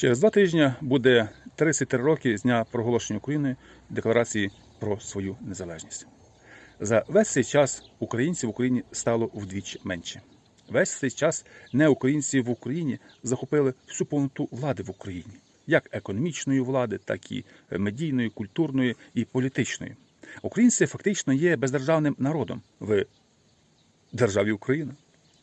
Через два тижні буде 33 роки з дня проголошення Україною декларації про свою незалежність. За весь цей час українців в Україні стало вдвічі менше. Весь цей час неукраїнці в Україні захопили всю повноту влади в Україні, як економічної влади, так і медійної, культурної і політичної. Українці фактично є бездержавним народом в державі Україна.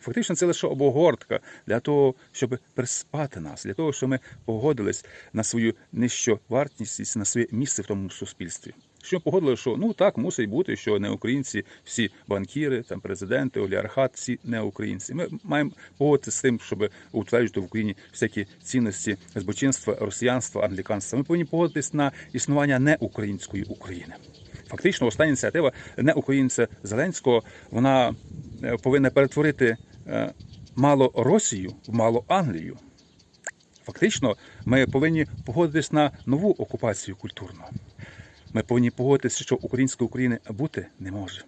Фактично, це лише обогортка для того, щоб приспати нас, для того, щоб ми погодились на свою нижчу вартість, на своє місце в тому суспільстві. Що погодили, що ну так мусить бути, що не українці, всі банкіри, там президенти, олігархат, всі не українці. Ми маємо погодитися з тим, щоб утверджувати в Україні всякі цінності збочинства, росіянства, англіканства. Ми повинні погодитись на існування неукраїнської України. Фактично, остання ініціатива не українця Зеленського вона е, повинна перетворити мало Росію мало Англію. Фактично, ми повинні погодитись на нову окупацію культурну. Ми повинні погодитися, що української України бути не може.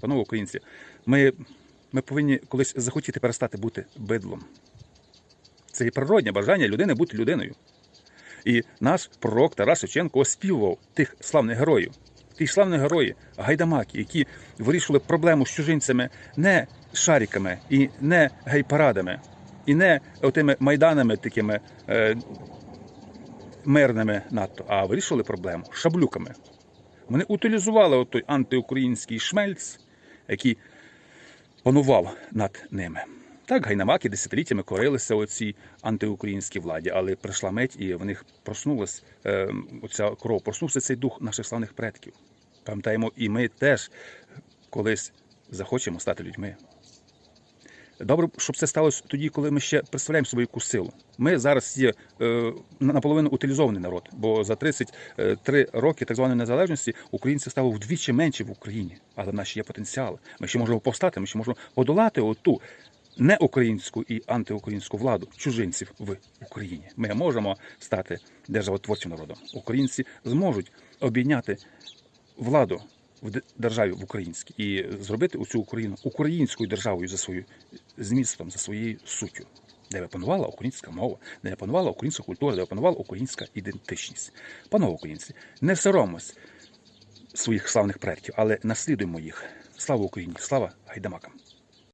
Панове українці, ми, ми повинні колись захотіти перестати бути бидлом. Це і природнє бажання людини бути людиною. І наш пророк Тарас Шевченко оспівував тих славних героїв. Ті славні герої, гайдамаки, які вирішували проблему з чужинцями не шариками і не гейпарадами, і не отими майданами такими е, мирними надто, а вирішували проблему шаблюками. Вони утилізували той антиукраїнський шмельц, який панував над ними. Так, гайнамаки десятиліттями корилися оцій антиукраїнській владі, але прийшла мить, і в них проснулась е, оця кров, проснувся цей дух наших славних предків. Пам'ятаємо, і ми теж колись захочемо стати людьми. Добре, щоб це сталося тоді, коли ми ще представляємо свою яку силу. Ми зараз є е, наполовину утилізований народ, бо за 33 роки так званої незалежності українців стало вдвічі менше в Україні. Але в нас ще є потенціал. Ми ще можемо повстати, ми ще можемо подолати оту неукраїнську і антиукраїнську владу чужинців в Україні. Ми можемо стати державотворчим народом. Українці зможуть обійняти владу в державі в українській і зробити цю Україну українською державою за своєю змістом, за своєю суттю, де панувала українська мова, де панувала українська культура, де панувала українська ідентичність. Панове українці, не соромось своїх славних предків, але наслідуємо їх. Слава Україні! Слава гайдамакам!